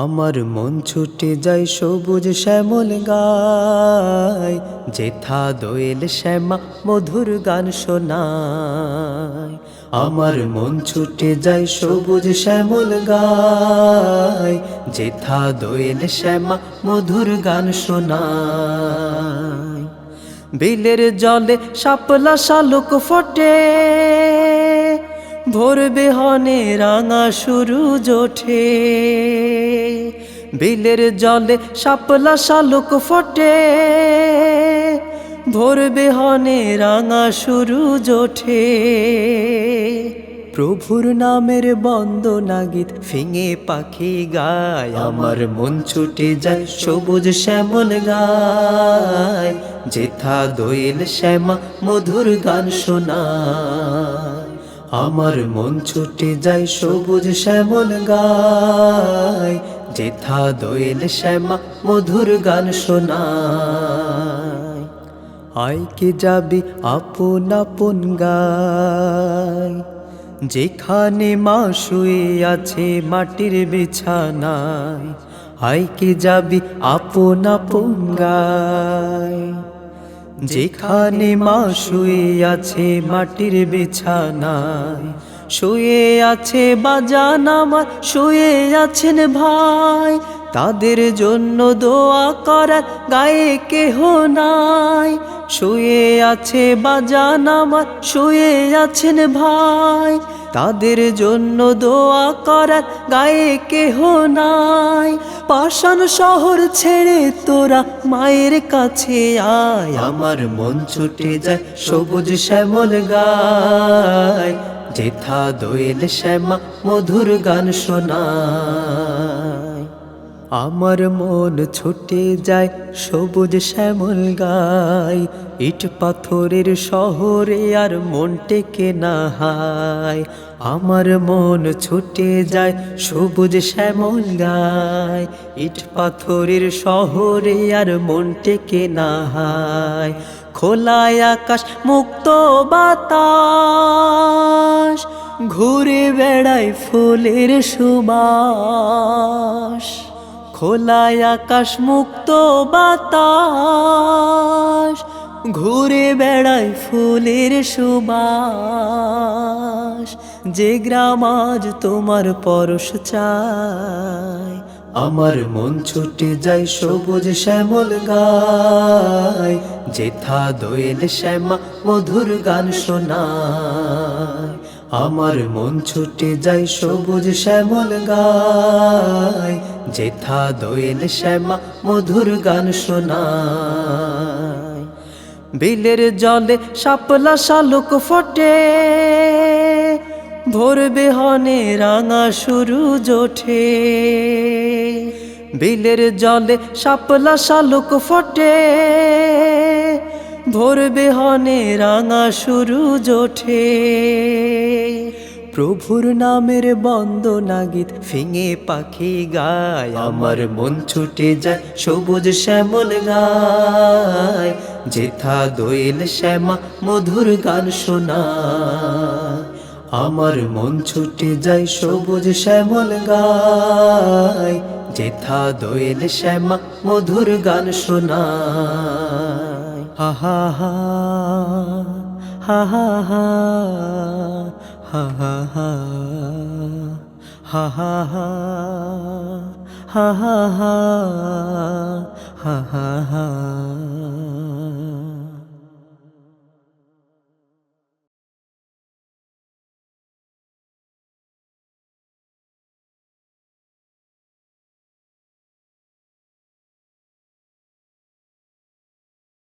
আমার মন ছুটে যায় সবুজ শ্যামল গায়, যেথা দোয়েল শ্যামা মধুর গান শোনায়। আমার মন ছুটে যায় সবুজ শ্যামল গায়, যেথা দোয়েল শ্যামা মধুর গান শোনায়। বিলের জলে শাপলা শালুক ফোটে ভোর বেহনে রাঙা শুরু জোঠে বিলের জলে শাপলা শালুক ফোটে। ভোর বেহনে রাঙা শুরু জোঠে প্রভুর নামের বন্দনা গীত ফিঙে পাখি গায়। আমার মন ছুটে যায় সবুজ শ্যামল গায়। যেথা দোয়েল শ্যামা মধুর গান শোনায়। আমার মন ছুটে যায় সবুজ শ্যামল গায়, যেথা দোয়েল শ্যামা মধুর গান শোনায়। আয় কে যাবি আপন আপন গায়, যেখানে মা শুয়ে আছে মাটির বিছানায়। আয় কে যাবি আপন আপন গায় যেখানে মা শুয়ে আছে মাটির বিছানায় শুয়ে আছে বাজান আমার শুয়ে আছেন ভাই। তাদের জন্য দোয়া করার গায়ে কেহ নাই। শুয়ে আছে বাজান আমার, শুয়ে আছেন ভাই। তাদের জন্য দোয়া করার গায়ে কেহ নাই। পাষাণ শহর ছেড়ে তোরা মায়ের কাছে আয়। আমার মন ছুটে যায় সবুজ শ্যামল গায়। যেথা দোয়েল শ্যামা মধুর গান শোনায়। আমার মন ছুটে যায় সবুজ শ্যামল গায় ইট পাথরের শহরে আর মন টেকে না হায়। আমার মন ছুটে যায় সবুজ শ্যামল গায় ইট পাথরের শহরে আর মন টেকে না হায়। খোলায় আকাশ, মুক্ত বাতাস, ঘুরে বেড়ায় ফুলের সুবাস। খোলায় আকাশ মুক্ত বাতাস, ঘুরে বেড়ায় ফুলের সুবাস। যে গ্রাম আজ তোমার পরশ চায়, আমার মন ছুটে যায় সবুজ শ্যামল গায়। যেথা দোয়েল শ্যামা মধুর গান শোনায় আমার মন ছুটে যায় সবুজ শ্যামল গায়। যেথা দোয়েল শ্যামা মধুর গান শোনায়। বিলের জলে সাপলা শালুক ফোটে, ভোর বেহনে রাঙা শুরু জোঠে বিলের জলে সাপলা শালুক ফোটে ভোর বেহনে রাঙা শুরু জোঠে প্রভুর নামের বন্দনা গীত ফিঙে পাখি গায়, আমার মন ছুটে যায় সবুজ শ্যামল গায়। যেথা দোয়েল শ্যামা মধুর গান শোনায়, আমার মন ছুটে যায় সবুজ শ্যামল গায়। যেথা দোয়েল শ্যামা মধুর গান শোনায় হা হা হা হা হা হা হা হা হা হা হা হা হা হা হা হা হা